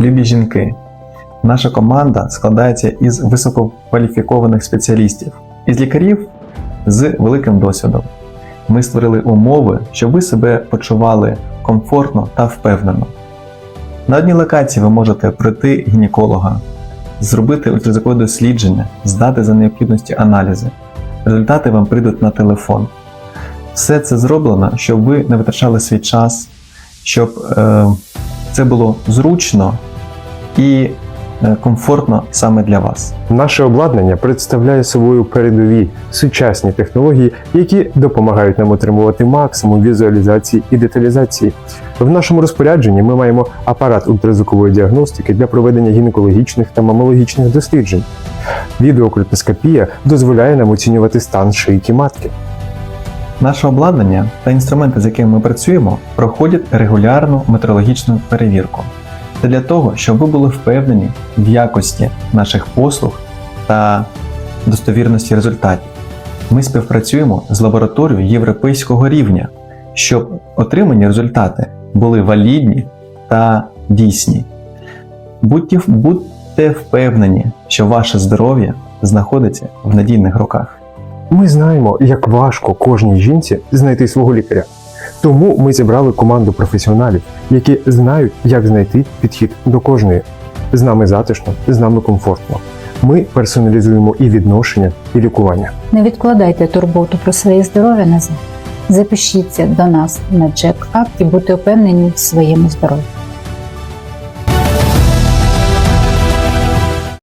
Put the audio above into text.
любі жінки. Наша команда складається із висококваліфікованих спеціалістів, із лікарів з великим досвідом. Ми створили умови, щоб ви себе почували комфортно та впевнено. На одній локації ви можете пройти гінеколога, зробити ультразвукове дослідження, здати за необхідності аналізи. Результати вам прийдуть на телефон. Все це зроблено, щоб ви не витрачали свій час, щоб е, це було зручно і е, комфортно саме для вас. Наше обладнання представляє собою передові сучасні технології, які допомагають нам отримувати максимум візуалізації і деталізації. В нашому розпорядженні ми маємо апарат ультразвукової діагностики для проведення гінекологічних та мамологічних досліджень. Відеокольпоскопія дозволяє нам оцінювати стан шийки матки. Наше обладнання та інструменти, з якими ми працюємо, проходять регулярну метрологічну перевірку. Це для того, щоб ви були впевнені в якості наших послуг та достовірності результатів. Ми співпрацюємо з лабораторією європейського рівня, щоб отримані результати були валідні та дійсні. Будьте, впевнені, що ваше здоров'я знаходиться в надійних руках. Ми знаємо, як важко кожній жінці знайти свого лікаря. Тому ми зібрали команду професіоналів, які знають, як знайти підхід до кожної. З нами затишно, з нами комфортно. Ми персоналізуємо і відношення, і лікування. Не відкладайте турботу про своє здоров'я назад. Запишіться до нас на чек-ап і будьте впевнені в своєму здоров'ї.